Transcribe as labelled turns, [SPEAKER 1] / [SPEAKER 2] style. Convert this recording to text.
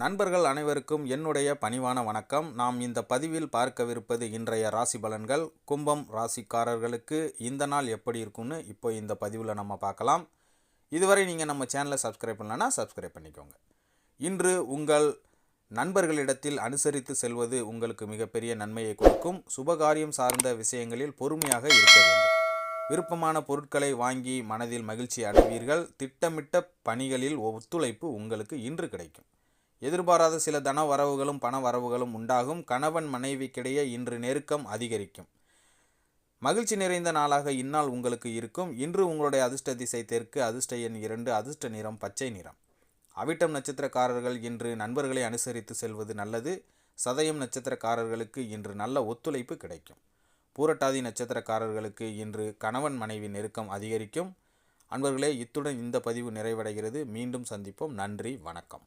[SPEAKER 1] நண்பர்கள் அனைவருக்கும் என்னுடைய பணிவான வணக்கம். நாம் இந்த பதிவில் பார்க்கவிருப்பது இன்றைய ராசி பலன்கள். கும்பம் ராசிக்காரர்களுக்கு இந்த நாள் எப்படி இருக்கும்னு இப்போ இந்த பதிவில் நம்ம பார்க்கலாம். இதுவரை நீங்கள் நம்ம சேனலை சப்ஸ்கிரைப் பண்ணலன்னா சப்ஸ்கிரைப் பண்ணிக்கோங்க. இன்று உங்கள் நண்பர்களிடத்தில் அனுசரித்து செல்வது உங்களுக்கு மிகப்பெரிய நன்மையை கொடுக்கும். சுபகாரியம் சார்ந்த விஷயங்களில் பொறுமையாக இருக்க வேண்டும். விருப்பமான பொருட்களை வாங்கி மனதில் மகிழ்ச்சி அடைவீர்கள். திட்டமிட்ட பணிகளில் ஒத்துழைப்பு உங்களுக்கு இன்று கிடைக்கும். எதிர்பாராத சில தன வரவுகளும் பண வரவுகளும் உண்டாகும். கணவன் மனைவிக்கிடையே இன்று நெருக்கம் அதிகரிக்கும். மகிழ்ச்சி நிறைந்த நாளாக இந்நாள் உங்களுக்கு இருக்கும். இன்று உங்களுடைய அதிர்ஷ்ட திசை தெற்கு அதிர்ஷ்ட எண் இரண்டு அதிர்ஷ்ட நிறம் பச்சை நிறம். அவிட்டம் நட்சத்திரக்காரர்கள் இன்று நண்பர்களை அனுசரித்து செல்வது நல்லது. சதயம் நட்சத்திரக்காரர்களுக்கு இன்று நல்ல ஒத்துழைப்பு கிடைக்கும். பூரட்டாதி நட்சத்திரக்காரர்களுக்கு இன்று கணவன் மனைவி நெருக்கம் அதிகரிக்கும். அன்பர்களே இத்துடன் இந்த பதிவு நிறைவடைகிறது. மீண்டும் சந்திப்போம். நன்றி வணக்கம்.